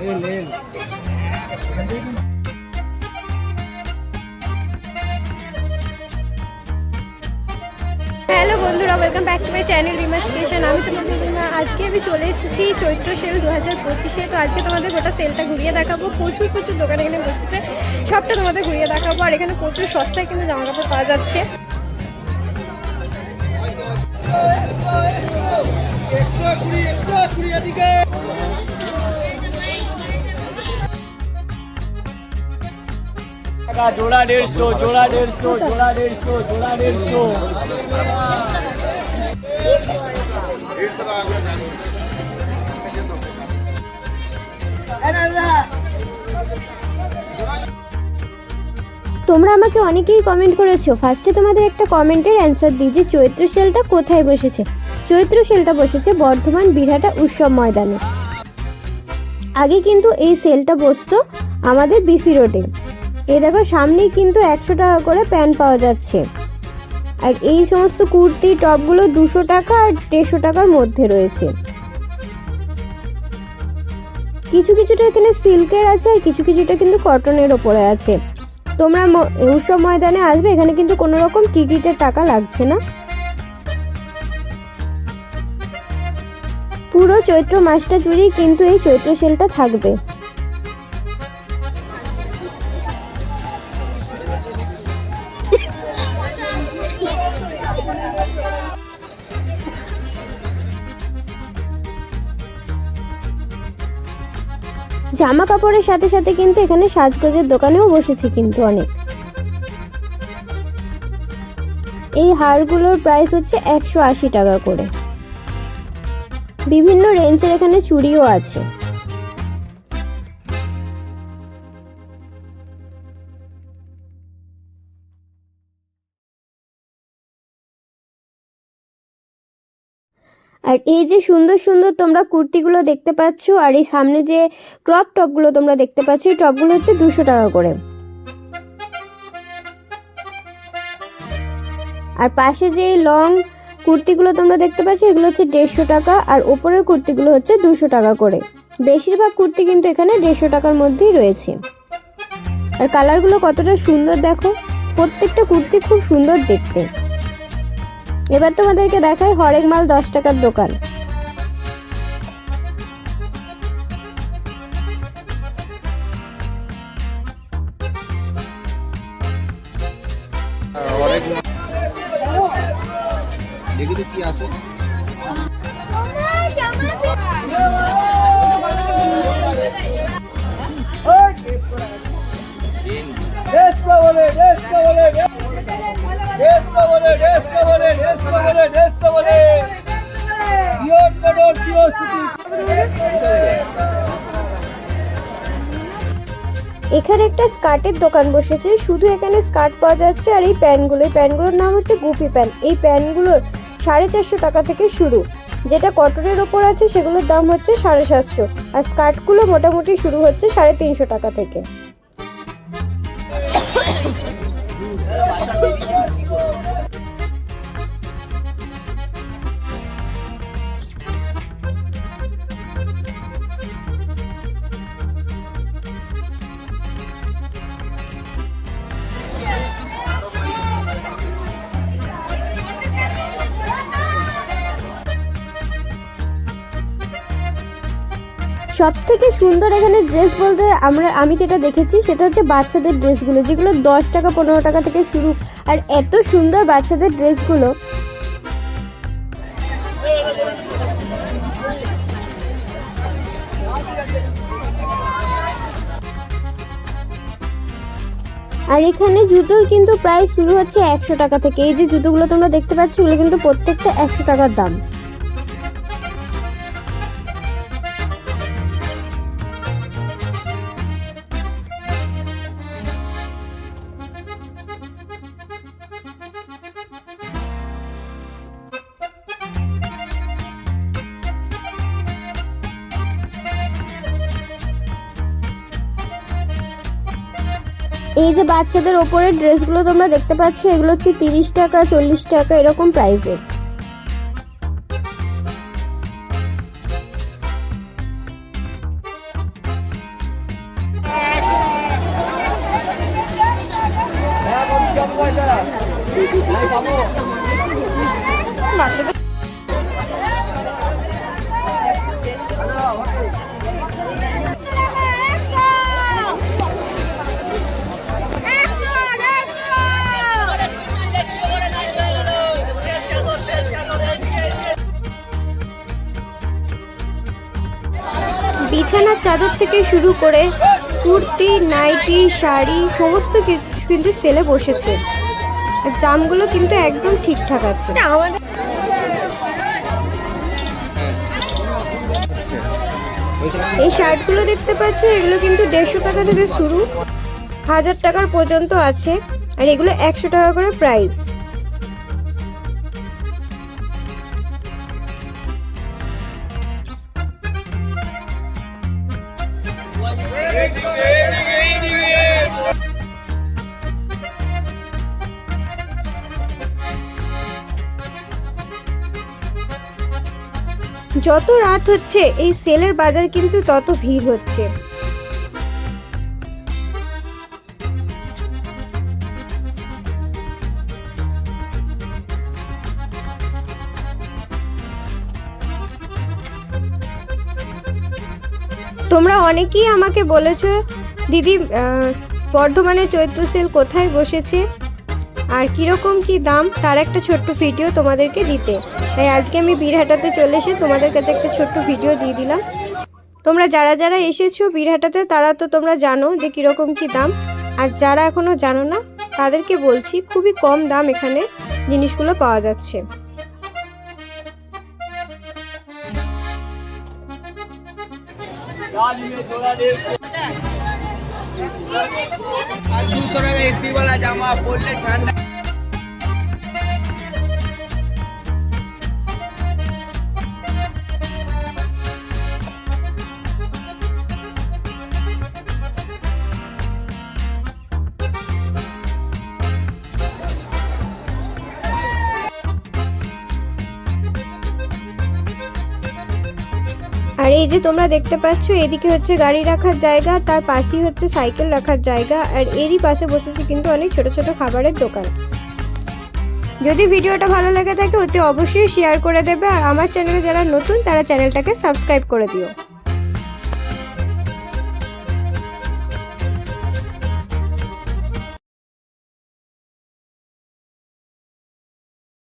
Hello বন্ধুরা welcome back to my channel Rima station আমি তোমাদের রিমা আজকে আমি চলে এসেছি চৈত্র সেল দু হাজার পঁচিশে। তো আজকে তোমাদের গোটা সেলটা ঘুরিয়ে দেখাবো। প্রচুর প্রচুর দোকান এখানে বসেছে। সবটা তোমাদের ঘুরিয়ে দেখাবো। আর এখানে প্রচুর সস্তায় কিন্তু জামা কাপড় পাওয়া যাচ্ছে। টাকা জোড়া দেড়শো জোড়া দেড়শো জোড়া দেড়শো জোড়া দেড়শো। তোমরা আমাকে অনেকেই কমেন্ট করেছ। ফার্স্টে তোমাদের একটা কমেন্টের অ্যান্সার দিই যে চৈত্র সেলটা কোথায় বসেছে? চৈত্র সেলটা বসেছে বর্ধমান বিরহাটা উৎসব ময়দানে। আগে কিন্তু এই সেলটা বসতো আমাদের বিসি রোডে এই দেখো, সামনেই কিন্তু একশো টাকা করে প্যান্ট পাওয়া যাচ্ছে। আর এই সমস্ত কুর্তি টপগুলো দুশো টাকা আর দেড়শো টাকার মধ্যে রয়েছে। কিছু কিছুটা এখানে সিল্কের আছে আর কিছু কিছুটা কিন্তু কটনের ওপরে আছে। তোমরা উৎসব ময়দানে আসবে, এখানে কিন্তু কোনো রকম টিকিটের টাকা লাগছে না। পুরো চৈত্র মাসটা জুড়েই কিন্তু এই চৈত্র সেলটা থাকবে। জামা কাপড়ের সাথে সাথে কিন্তু এখানে সাজগোজের দোকানেও বসেছে কিন্তু অনেক। এই হারগুলোর প্রাইস হচ্ছে একশো আশি টাকা করে। বিভিন্ন রেঞ্জের এখানে চুড়িও আছে। আর এই যে সুন্দর সুন্দর তোমরা কুর্তিগুলো দেখতে পাচ্ছ, আর এই সামনে যে ক্রপ টপগুলো তোমরা দেখতে পাচ্ছ, এই টপগুলো হচ্ছে দুশো টাকা করে। আর পাশে যে লং কুর্তিগুলো তোমরা দেখতে পাচ্ছ, এগুলো হচ্ছে দেড়শো টাকা, আর ওপরের কুর্তিগুলো হচ্ছে দুশো টাকা করে। বেশিরভাগ কুর্তি কিন্তু এখানে দেড়শো টাকার মধ্যেই রয়েছে। আর কালারগুলো কতটা সুন্দর দেখো, প্রত্যেকটা কুর্তি খুব সুন্দর দেখতে। এবার তোমাদেরকে দেখাই হরেক মাল দশ টাকার দোকান। দেখি তো কি আছে? এখানে একটা স্কার্টের দোকান বসেছে, শুধু এখানে স্কার্ট পাওয়া যাচ্ছে আর এই প্যান্টগুলো এই প্যান্টগুলোর নাম হচ্ছে গুপি প্যান্ট এই প্যান্টগুলোর সাড়ে চারশো টাকা থেকে শুরু। যেটা কটনের ওপর আছে, সেগুলোর দাম হচ্ছে সাড়ে সাতশো। আর স্কার্টগুলো মোটামুটি শুরু হচ্ছে সাড়ে তিনশো টাকা থেকে। সব থেকে সুন্দর এখানে ড্রেস বলতে আমরা, আমি যেটা দেখেছি সেটা হচ্ছে বাচ্চাদের ড্রেসগুলো যেগুলো দশ টাকা, পনেরো টাকা থেকে শুরু। আর এত সুন্দর বাচ্চাদের ড্রেসগুলো আর এখানে জুতোর কিন্তু প্রাইস শুরু হচ্ছে একশো টাকা থেকে। এই যে জুতোগুলো তোমরা দেখতে পাচ্ছ ওগুলো কিন্তু প্রত্যেকটা একশো টাকার দাম। এই যে বাচ্চাদের ওপরের ড্রেসগুলো তোমরা দেখতে পাচ্ছ এগুলো হচ্ছে তিরিশ টাকা চল্লিশ টাকা এরকম প্রাইসের বাচ্চাদের বিছানার চাদর থেকে শুরু করে কুর্তি নাইটি শাড়ি সমস্ত কিছু কিন্তু সেলে বসেছে। দামগুলো কিন্তু একদম ঠিকঠাক আছে। এই শার্টগুলো দেখতে পাচ্ছ এগুলো কিন্তু দেড়শো টাকা থেকে শুরু। হাজার টাকার পর্যন্ত আছে। আর এগুলো একশো টাকা করে প্রাইস যত রাত হচ্ছে, এই সেলের বাজার কিন্তু তত ভিড় হচ্ছে। তোমরা অনেকেই আমাকে বলেছ, দিদি বর্ধমানে চৈত্র সেল কোথায় বসেছে? আর কীরকম কি দাম, তার একটা ছোট্ট ভিডিও তোমাদেরকে দিতে। তাই আজকে আমি বীরহাটাতে চলে এসে তোমাদের কাছে একটা ছোট্ট ভিডিও দিয়ে দিলাম। তোমরা যারা যারা এসেছ বীরহাটাতে, তারা তো তোমরা জানো যে কীরকম কি দাম। আর যারা এখনও জানো না, তাদেরকে বলছি খুবই কম দাম এখানে জিনিসগুলো পাওয়া যাচ্ছে। এসি জামা ঠান্ডা আর এই যে তোমরা দেখতে পাচ্ছ, এদিকে হচ্ছে গাড়ি রাখার জায়গা, তার পাশেই হচ্ছে সাইকেল রাখার জায়গা, আর এরই পাশে বসেছে কিন্তু অনেক ছোট ছোট খাবারের দোকান। যদি ভিডিওটা ভালো লেগে থাকে, অতি অবশ্যই শেয়ার করে দেবে, আর আমার চ্যানেলে যারা নতুন, তারা চ্যানেলটাকে সাবস্ক্রাইব করে দিও।